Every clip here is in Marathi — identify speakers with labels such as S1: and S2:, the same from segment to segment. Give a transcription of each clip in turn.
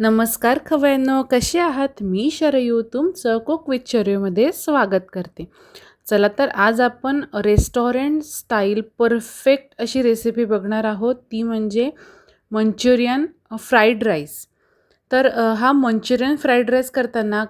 S1: नमस्कार खवयांनो कसे आहात? मी शरयू तुमचं कुक विथ शरयूमध्ये स्वागत करते. चला तर आज आपण रेस्टॉरंट स्टाईल परफेक्ट अशी रेसिपी बघणार आहोत. ती म्हणजे मंचुरियन फ्राईड राईस तर हा मंचुरियन फ्राईड राईस करताना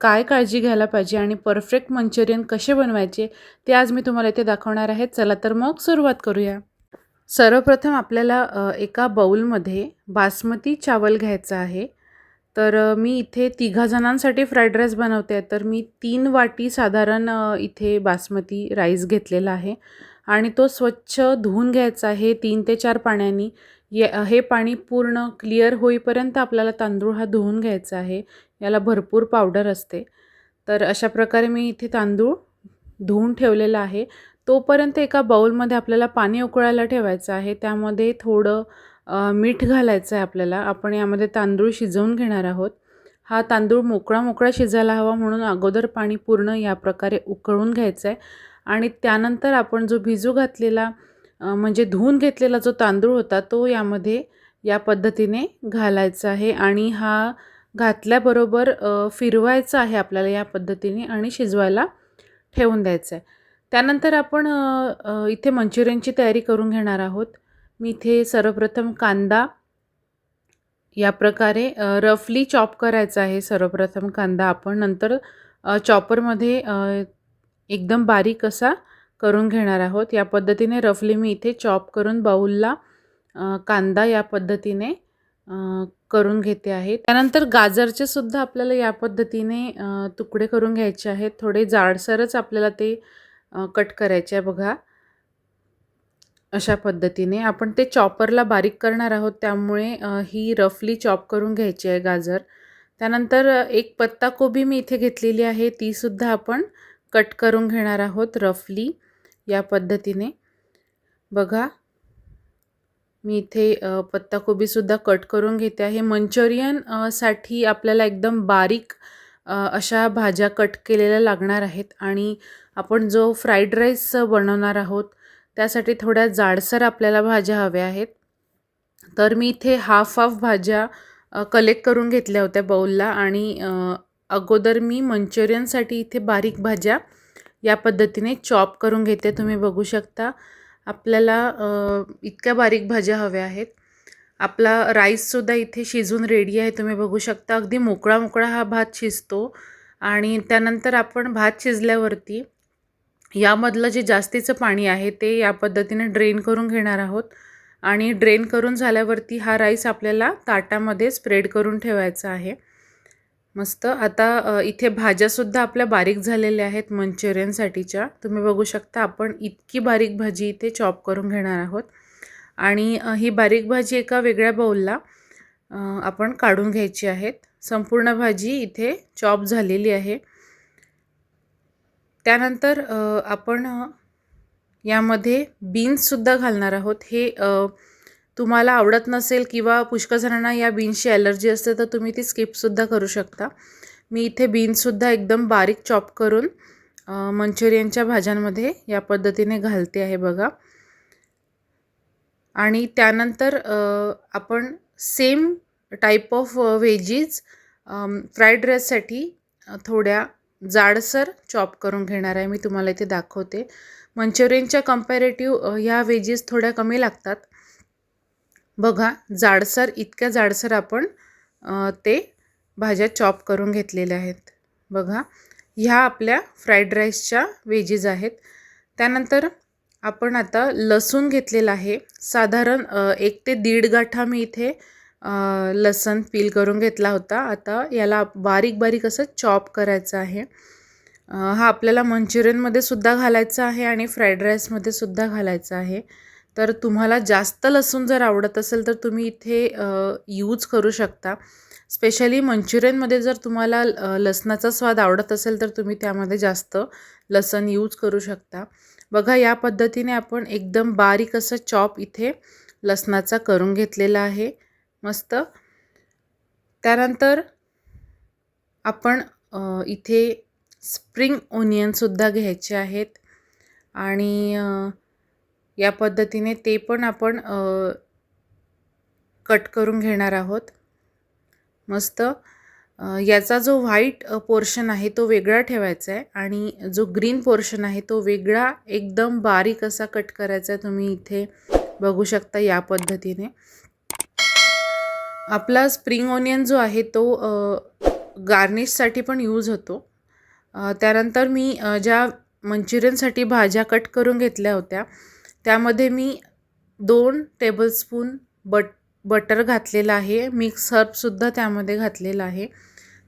S1: काय काळजी घ्यायला पाहिजे आणि परफेक्ट मंचुरियन कसे बनवायचे ते आज मी तुम्हाला इथे दाखवणार आहे. चला तर मग सुरुवात करूया. सर्वप्रथम आपल्याला एका बाऊलमध्ये बासमती चावल घ्यायचा आहे. तर मी इथे तिघा जणांसाठी फ्राईड राईस बनवते आहे. तर मी तीन वाटी साधारण इथे बासमती राईस घेतलेला आहे. आणि तो स्वच्छ धुवून घ्यायचा आहे तीन ते चार पाण्यानी. ये हे पाणी पूर्ण क्लिअर होईपर्यंत आपल्याला तांदूळ हा धुवून घ्यायचा आहे. याला भरपूर पावडर असते. तर अशा प्रकारे मी इथे तांदूळ धुवून ठेवलेला आहे. तोपर्यंत एका बाऊलमध्ये आपल्याला पाणी उकळायला ठेवायचं आहे. त्यामध्ये थोडं मीठ घालायचं आहे आपल्याला. आपण यामध्ये तांदूळ शिजवून घेणार आहोत. हा तांदूळ मोकळा मोकळा शिजायला हवा म्हणून अगोदर पाणी पूर्ण या प्रकारे उकळून घ्यायचं आहे आणि त्यानंतर आपण जो भिजू घातलेला म्हणजे धुवून घेतलेला जो तांदूळ होता तो यामध्ये या पद्धतीने घालायचा आहे. आणि हा घातल्याबरोबर फिरवायचा आहे आपल्याला या पद्धतीने आणि शिजवायला ठेवून द्यायचं आहे त्यानंतर आपण इथे मंचुरियनची तयारी करून घेणार आहोत. मी इथे सर्वप्रथम कांदा या प्रकारे रफली चॉप करायचा आहे. सर्वप्रथम कांदा आपण नंतर चॉपरमध्ये एकदम बारीक असा करून घेणार आहोत. या पद्धतीने रफली मी इथे चॉप करून बाऊलला कांदा या पद्धतीने करून घेते आहे. त्यानंतर गाजरचे सुद्धा आपल्याला या पद्धतीने तुकडे करून घ्यायचे आहेत. थोडे जाडसरच आपल्याला ते कट करायचे आहे बघा. अशा पद्धतीने आपण ते चॉपरला बारीक करणार आहोत त्यामुळे ही रफली चॉप करून घ्यायची आहे गाजर. त्यानंतर एक एक पत्ताकोबी मी इथे घेतलेली आहे तीसुद्धा आपण कट करून घेणार आहोत रफली या पद्धतीने. बघा. मी इथे पत्ताकोबीसुद्धा कट करून घेते आहे. मंचुरियनसाठी आपल्याला एकदम बारीक अशा भाज्या कट केलेल्या लागणार आहेत आणि आपण जो फ्राईड राईस बनवणार आहोत त्यासाठी थोड्या जाडसर आपल्याला भाज्या हव्या आहेत. तर मी इथे हाफ हाफ भाज्या कलेक्ट करून घेतल्या होत्या बाऊलला आणि अगोदर मी मंचुरियनसाठी इथे बारीक भाज्या या पद्धतीने चॉप करून घेते. तुम्ही बघू शकता आपल्याला इतक्या बारीक भाज्या हव्या आहेत. आपला राईससुद्धा इथे शिजून रेडी आहे. तुम्ही बघू शकता अगदी मोकळा मोकळा हा भात शिजतो. आणि त्यानंतर आपण भात शिजल्यावरती यामधलं जे जास्तीचं पाणी आहे ते या पद्धतीने ड्रेन करून घेणार आहोत. आणि ड्रेन करून झाल्यावरती हा राईस आपल्याला ताटामध्ये स्प्रेड करून ठेवायचा आहे. मस्त. आता इथे भाज्यासुद्धा आपल्या बारीक झालेल्या आहेत मंचुरियनसाठीच्या. तुम्ही बघू शकता आपण इतकी बारीक भाजी इथे चॉप करून घेणार आहोत. आणि ही बारीक भाजी एका वेगळ्या बाऊलला आपण काढून घ्यायची आहेत. संपूर्ण भाजी इथे चॉप झालेली आहे. त्यानंतर आपण यामध्ये बीन्ससुद्धा घालणार आहोत. हे तुम्हाला आवडत नसेल किंवा पुष्कळ जणांना या बीन्सची ॲलर्जी असते तर तुम्ही ती स्किपसुद्धा करू शकता. मी इथे बीन्ससुद्धा एकदम बारीक चॉप करून मंचुरियनच्या भाज्यांमध्ये या पद्धतीने घालते आहे बघा. आणि त्यानंतर आपण same type of veggies fried राईससाठी थोड्या जाडसर चॉप करून घेणार आहे. मी तुम्हाला इथे दाखवते. मंचुरियनच्या कम्पॅरेटिव्ह ह्या वेजीस थोड्या कमी लागतात. बघा जाडसर इतक्या जाडसर आपण ते भाज्या चॉप करून घेतलेल्या आहेत. बघा ह्या आपल्या फ्राईड राईसच्या वेजीज आहेत. त्यानंतर आपण आता लसूण घेतलेला आहे. साधारण एक ते दीड गाठा मी इथे लसण पील करून घेतला होता. आता याला बारीक बारीक असं चॉप करायचं आहे. हा आपल्याला मंचुरियनमध्ये सुद्धा घालायचा आहे आणि फ्राईड राईसमध्ये सुद्धा घालायचा आहे. तर तुम्हाला जास्त लसूण जर आवडत असेल तर तुम्ही इथे यूज करू शकता. स्पेशली मंचुरियनमध्ये जर तुम्हाला लसणाचा स्वाद आवडत असेल तर तुम्ही त्यामध्ये जास्त लसण यूज करू शकता. बघा या पद्धतीने आपण एकदम बारीक असं चॉप इथे लसणाचा करून घेतलेला आहे. मस्त. त्यानंतर आपण इथे स्प्रिंग ओनियनसुद्धा घ्यायचे आहेत. आणि या पद्धतीने ते पण आपण कट करून घेणार आहोत. मस्त. याचा जो व्हाईट पोर्शन आहे तो वेगळा ठेवायचा आहे आणि जो ग्रीन पोर्शन आहे तो वेगळा एकदम बारीक असा कट करायचा आहे. तुम्ही इथे बघू शकता या पद्धतीने. आपला स्प्रिंग ऑनियन जो आहे तो गार्निशसाठी पण यूज होतो. त्यानंतर मी ज्या मंचुरियनसाठी भाज्या कट करून घेतल्या होत्या त्यामध्ये मी दोन टेबलस्पून बट बटर घातलेलं आहे. मिक्स हर्बसुद्धा त्यामध्ये घातलेलं आहे.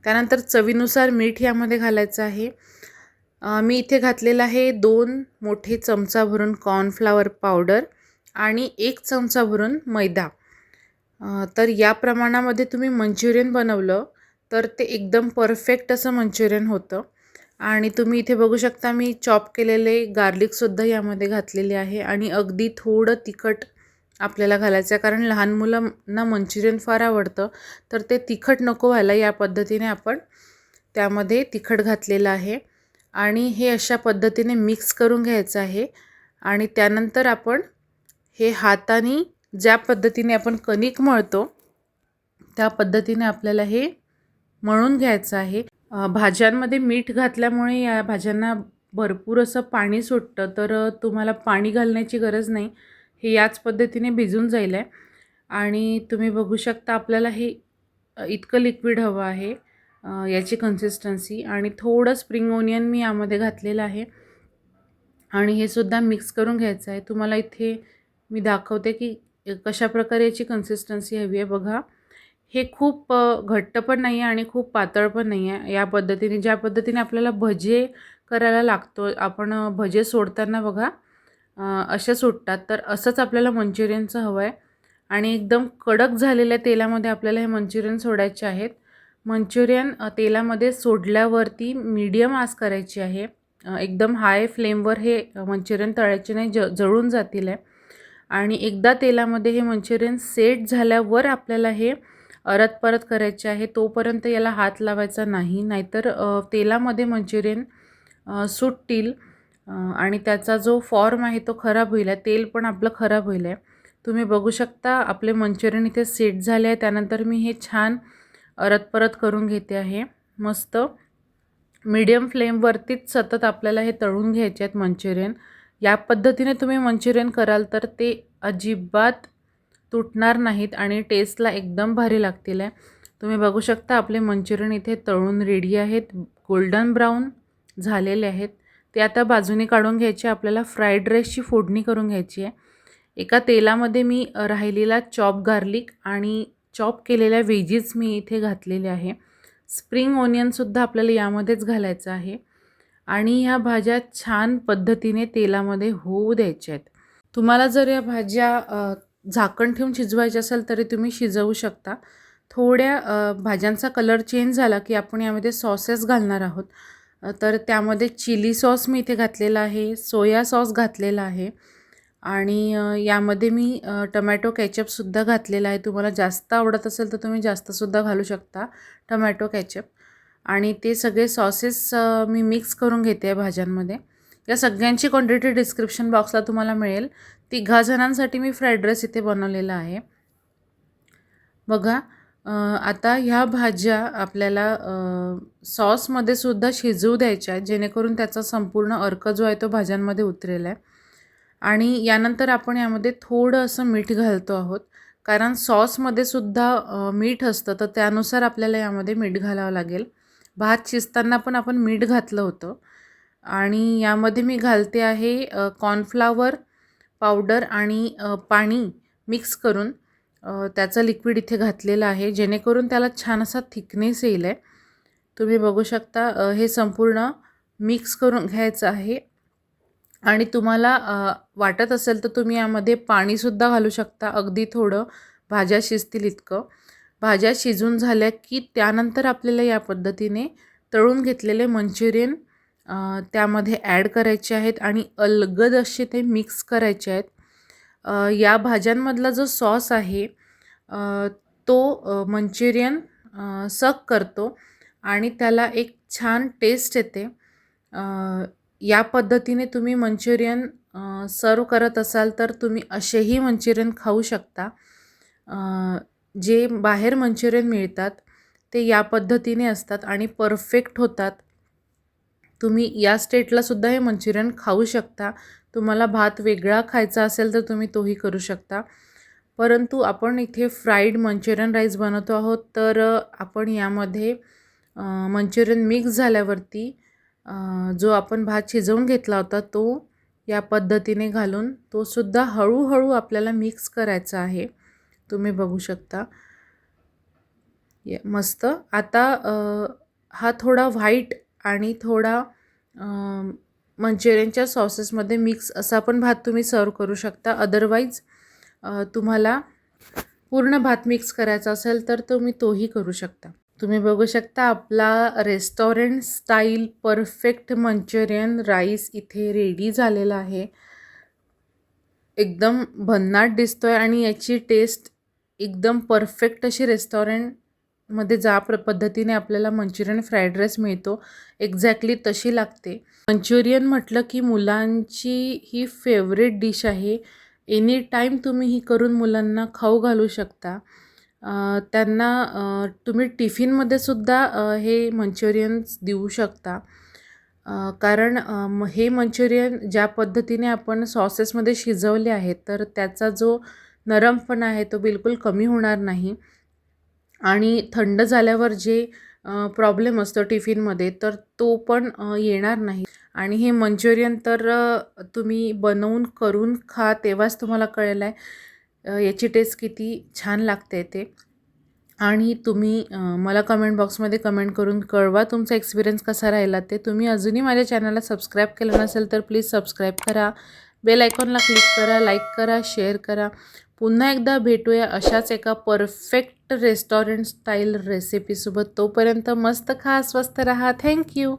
S1: त्यानंतर चवीनुसार मीठ यामध्ये घालायचं आहे. मी इथे घातलेलं आहे दोन मोठे चमचा भरून कॉर्नफ्लावर पावडर आणि एक चमचा भरून मैदा. तर या प्रमाणामध्ये तुम्ही मंचुरियन बनवलं तर ते एकदम परफेक्ट असं मंचुरियन होतं. आणि तुम्ही इथे बघू शकता मी चॉप केलेले गार्लिकसुद्धा यामध्ये घातलेले आहे. आणि अगदी थोडं तिखट आपल्याला घालायचं आहे. कारण लहान मुलांना मंचुरियन फार आवडतं. तर ते तिखट नको व्हायला या पद्धतीने आपण त्यामध्ये तिखट घातलेलं आहे. आणि हे अशा पद्धतीने मिक्स करून घ्यायचं आहे. आणि त्यानंतर आपण हे हाताने ज्या पद्धतीने आपण कणिक मळतो त्या पद्धतीने आपल्याला हे मळून घ्यायचं आहे. भाज्यांमध्ये मीठ घातल्यामुळे या भाज्यांना भरपूर असं पाणी सुटतं. तर तुम्हाला पाणी घालण्याची गरज नाही. हे याच पद्धतीने भिजून जाईल आहे आणि तुम्ही बघू शकता आपल्याला हे इतकं लिक्विड हवं आहे याची कन्सिस्टन्सी आणि थोडं स्प्रिंग ओनियन मी यामध्ये घातलेलं आहे. आणि हे सुद्धा मिक्स करून घ्यायचं आहे. तुम्हाला इथे मी दाखवते की कशा प्रकारे याची कन्सिस्टन्सी हवी आहे बघा. हे खूप घट्ट पण नाही आहे आणि खूप पातळ पण नाही आहे या पद्धतीने ज्या पद्धतीने आपल्याला भजे करायला लागतो आपण भजे सोडताना बघा असे सुटतात. तर असंच आपल्याला मंचुरियनचं हवं आहे आणि एकदम कडक झालेल्या तेलामध्ये आपल्याला हे मंचुरियन सोडायचे आहेत. मंचुरियन तेलामध्ये सोडल्यावरती मीडियम आस करायची आहे. एकदम हाय फ्लेमवर हे मंचुरियन तळायचे नाही ज जळून जातील आहे आणि एकदा तेलामध्ये हे मंचुरियन सेट झाल्यावर आपल्याला हे अरत परत करायचे आहे. तोपर्यंत याला हात लावायचा नाही. नाहीतर तेलामध्ये मंचुरियन सुटतील. आणि त्याचा जो फॉर्म आहे तो खराब होईल आहे तेल पण आपलं खराब होईल आहे. तुम्ही बघू शकता आपले मंचुरियन इथे सेट झाले आहे त्यानंतर मी हे छान परत परत करून घेते आहे. मस्त. मीडियम फ्लेमवरतीच सतत आपल्याला हे तळून घ्यायचे आहेत मंचुरियन. या पद्धतीने तुम्ही मंचुरियन कराल तर ते अजिबात तुटणार नाहीत आणि टेस्टला एकदम भारी लागतील आहे. तुम्ही बघू शकता आपले मंचुरियन इथे तळून रेडी आहेत. गोल्डन ब्राऊन झालेले आहेत. ते आता बाजूने काढून घ्यायचे आपल्याला फ्राईड राईसची फोडणी करून घ्यायची आहे. एका तेलामध्ये मी राहिलेला चॉप गार्लिक आणि चॉप केलेल्या वेजीज मी इथे घातलेले आहे. स्प्रिंग ओनियनसुद्धा आपल्याला यामध्येच घालायचं आहे. आणि ह्या भाज्या छान पद्धतीने तेलामध्ये होऊ द्यायच्या आहेत. तुम्हाला जर या भाज्या झाकण ठेवून शिजवायच्या असेल तरी तुम्ही शिजवू शकता. थोड्या भाज्यांचा कलर चेंज झाला की आपण यामध्ये सॉसेस घालणार आहोत. तर त्यामध्ये चिली सॉस मी इथे घातलेला आहे सोया सॉस घातलेला आहे आणि यामध्ये मी टमॅटो कॅचअपसुद्धा घातलेला आहे. तुम्हाला जास्त आवडत असेल तर तुम्ही जास्तसुद्धा घालू शकता टमॅटो कॅचअप आणि ते सगळे सॉसेस मी मिक्स करून घेते आहे भाज्यांमध्ये. या सगळ्यांची क्वांटिटी डिस्क्रिप्शन बॉक्सला तुम्हाला मिळेल. तिघा जणांसाठी मी फ्राईड राईस इथे बनवलेला आहे. बघा आता ह्या भाज्या आपल्याला सॉसमध्ये सुद्धा शिजवू द्यायच्या आहेत जेणेकरून त्याचा संपूर्ण अर्क जो आहे तो भाज्यांमध्ये उतरेल आहे. आणि यानंतर आपण यामध्ये थोडं असं मीठ घालतो आहोत. कारण सॉसमध्ये सुद्धा मीठ असतं तर त्यानुसार आपल्याला यामध्ये मीठ घालावं लागेल. भात शिजताना पण आपण मीठ घातलं होतं. आणि यामध्ये मी घालते आहे कॉर्नफ्लावर पावडर आणि पाणी मिक्स करून त्याचं लिक्विड इथे घातलेलं आहे. जेणेकरून त्याला छान असा थिकनेस येईल आहे. तुम्ही बघू शकता हे संपूर्ण मिक्स करून घ्यायचं आहे. आणि तुम्हाला वाटत असेल तर तुम्ही यामध्ये पाणीसुद्धा घालू शकता. अगदी थोडं भाज्या शिजतील इतकं. भाज्या शिजून झाल्या की त्यानंतर आपल्याला या पद्धतीने तळून घेतलेले मंचुरियन त्यामध्ये ॲड करायचे आहेत. आणि अलगद असे ते मिक्स करायचे आहेत. या भाज्यांमधला जो सॉस आहे तो मंच्युरियन मंचुरियन सक करतो आणि त्याला एक छान टेस्ट येते. या पद्धतीने तुम्ही मंचुरियन सर्व करत असाल तर तुम्ही असेही मंचुरियन खाऊ शकता. जे बाहेर मंचुरियन मिळतात ते या पद्धतीने असतात आणि परफेक्ट होतात. तुम्ही या स्टेटला सुद्धा हे मंचुरियन खाऊ शकता. तुम्हाला भात वेगळा खायचा असेल तर तुम्ही तोही करू शकता. परंतु आपण इथे फ्राईड मंचुरियन राईस बनवतो आहोत तर आपण यामध्ये मंचुरियन मिक्स झाल्यावरती जो आपण भात शिजवून घेतला होता तो या पद्धतीने घालून तो सुद्धा हळूहळू आपल्याला मिक्स करायचा आहे. तुम्ही बघू शकता. मस्त. आता हा थोडा व्हाईट आणि थोडा मंचुरियनच्या सॉसेसमध्ये मिक्स असा पण भात तुम्ही सर्व करू शकता. अदरवाईज तुम्हाला पूर्ण भात मिक्स करायचा असेल तर तुम्ही तोही करू शकता. तुम्ही बघू शकता आपला restaurant style perfect Manchurian rice इथे रेडी झालेला आहे. एकदम भन्नाट दिसतो आहे आणि याची टेस्ट एकदम परफेक्ट अशी रेस्टॉरंट मध्ये ज्या प्र पद्धतीने आपल्याला मंचुरियन फ्राईड राईस मिळतो एक्झॅक्टली तशी लागते. मंचुरियन म्हटलं की मुलांची ही फेवरेट डिश आहे. एनी टाईम तुम्ही ही करून मुलांना खाऊ घालू शकता. त्यांना तुम्ही टिफिनमध्ये सुद्धा हे मंचुरियन्स देऊ शकता. कारण म हे मंचुरियन ज्या पद्धतीने आपण सॉसेसमध्ये शिजवले आहेत तर त्याचा जो नरमपणा आहे तो बिलकुल कमी होणार नाही. आणि थंड झाल्यावर जे प्रॉब्लेम असतो टिफिनमध्ये तर तो पण येणार नाही. आणि हे मंचुरियन तर तुम्ही बनवून करून खा तेव्हाच तुम्हाला कळेल आहे याची टेस्ट किती छान लागते ते. आणि तुम्ही मला कमेंट बॉक्समध्ये कमेंट करून कळवा तुमचा एक्सपिरियन्स कसा राहिला ते. तुम्ही अजूनही माझ्या चॅनलला सबस्क्राईब केलं नसेल तर प्लीज सबस्क्राईब करा. बेल आयकॉनला क्लिक करा लाईक करा शेअर करा. पुन्हा एकदा भेटूया अशाच एका परफेक्ट रेस्टॉरंट स्टाईल रेसिपीसोबत. तोपर्यंत मस्त खा स्वस्त रहा. थँक्यू